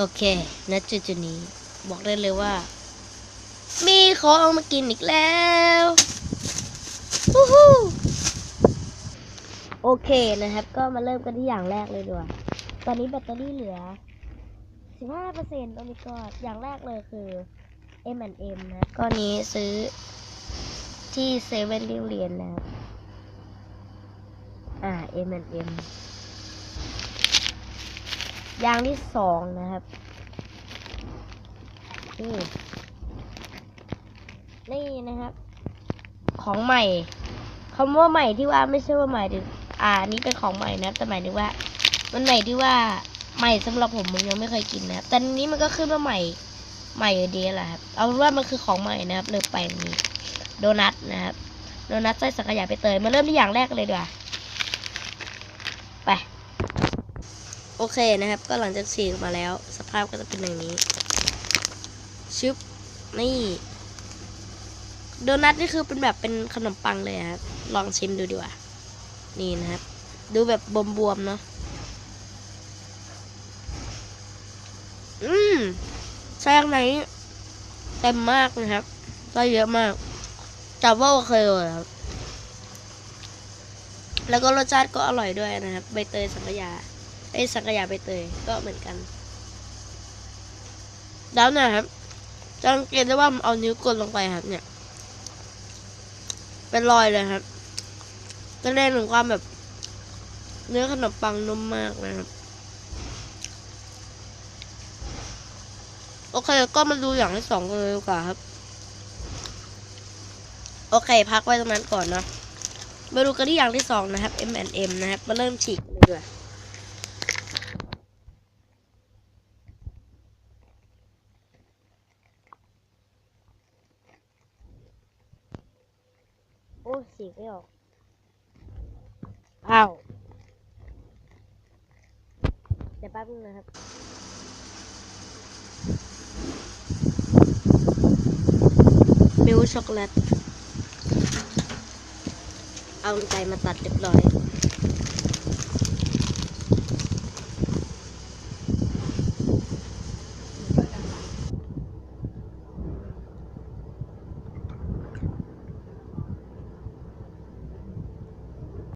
โอเคณจุดจุดนี้ บอกได้เลยว่า มีของเอามากินอีกแล้ววู้ฮู้โอเคนะครับ ก็มาเริ่มกันที่อย่างแรกเลยดีกว่าตอนนี้แบตเตอรี่เหลือ 15%ตรงนี้ก็อย่างแรกเลยคือ M&M นะก้อนนี้ซื้อที่เซเว่นริวเรียนนะครับอ่า M&M ย่างที่สองนะครับนี่นี่นะครับ ของใหม่คำว่าใหม่ที่ว่าไม่ใช่ว่าใหม่ถึงอ่านี้เป็นของใหม่นะแต่หมายถึงว่า มันใหม่ที่ว่าใหม่สำหรับผมมึงยังไม่เคยกินนะครับแต่นนี้มันก็ขึ้นว่าใหม่ใหม่เดียแหละครับเอาเป็นว่ามันคือของใหม่นะครับเลยไปนี้โดนัทนะครับโดนัทไส้สังขยาไปเตยมาเริ่มที่อย่างแรกเลยดีกว่า ไป โอเคนะครับ ก็หลังจากฉีกมาแล้ว สภาพก็จะเป็นอย่างนี้ ชึบ นี่ โดนัทนี่คือเป็นแบบเป็นขนมปังเลยครับ ลองชิมดูดีกว่า นี่นะครับ ดูแบบบวมๆเนาะ อืมใช่ข้างในนี่เต็มมากนะครับ ก็เยอะมากจับว่าโอเคเลยครับแล้วก็รสชาติก็อร่อยด้วยนะครับ ใบเตยสังขยา ไอ้สังขยาใบเตยก็เหมือนกัน แล้วนะครับจะสังเกตได้ว่ามันเอานิ้วกดลงไปครับ เนี่ย เป็นรอยเลยครับแสดงถึงความแบบ เนื้อขนมปังนุ่มมากนะครับโอเคก็มาดูอย่างที่สองกันเลยดีกว่าครับ โอเค พักไว้ตรงนั้นก่อนเนาะมาดูกันที่อย่างที่สองนะครับ M&M นะครับ มาเริ่มฉีกกันเลยดีกว่า อ้สีไม่ออก อ้าว เดี๋ยวแป๊บนึงนะครับมิลช็อกโกแลต เอาใจมาตัดเรียบร้อย